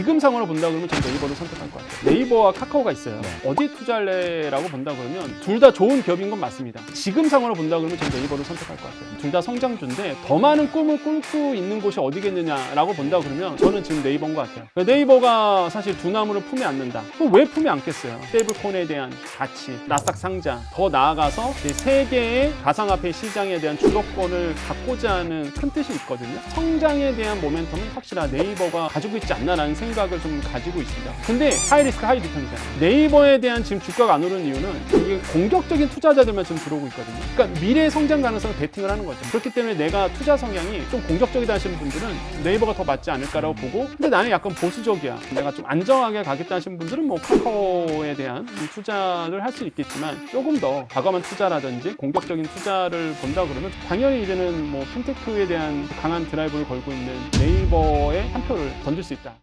지금 상황을 본다 그러면 전 네이버를 선택할 것 같아요. 네이버와 카카오가 있어요. 어디에 투자할래라고 본다 그러면 둘 다 좋은 기업인 건 맞습니다. 지금 상황을 본다 그러면 전 네이버를 선택할 것 같아요. 둘 다 성장주인데 더 많은 꿈을 꿀고 있는 곳이 어디겠느냐라고 본다 그러면 저는 지금 네이버인 것 같아요. 그러니까 네이버가 사실 두 나무를 품에 안는다. 그럼 왜 품에 안겠어요? 스테이블콘에 대한 가치, 나스닥 상장, 더 나아가서 세계의 가상화폐 시장에 대한 주도권을 갖고자 하는 큰 뜻이 있거든요. 성장에 대한 모멘텀은 확실한 네이버가 가지고 있지 않나라는 생각 을 좀 가지고 있습니다. 근데 하이 리스크 하이 리턴이잖아요. 네이버에 대한 지금 주가가 안 오르는 이유는 이게 공격적인 투자자들만 지금 들어오고 있거든요. 그러니까 미래의 성장 가능성을 베팅을 하는 거죠. 그렇기 때문에 내가 투자 성향이 좀 공격적이다 하시는 분들은 네이버가 더 맞지 않을까라고 보고 근데 나는 약간 보수적이야. 내가 좀 안정하게 가겠다 하시는 분들은 뭐 카카오에 대한 투자를 할 수 있겠지만 조금 더 과감한 투자라든지 공격적인 투자를 본다 그러면 당연히 이제는 뭐 핀테크에 대한 강한 드라이브를 걸고 있는 네이버에 한 표를 던질 수 있다.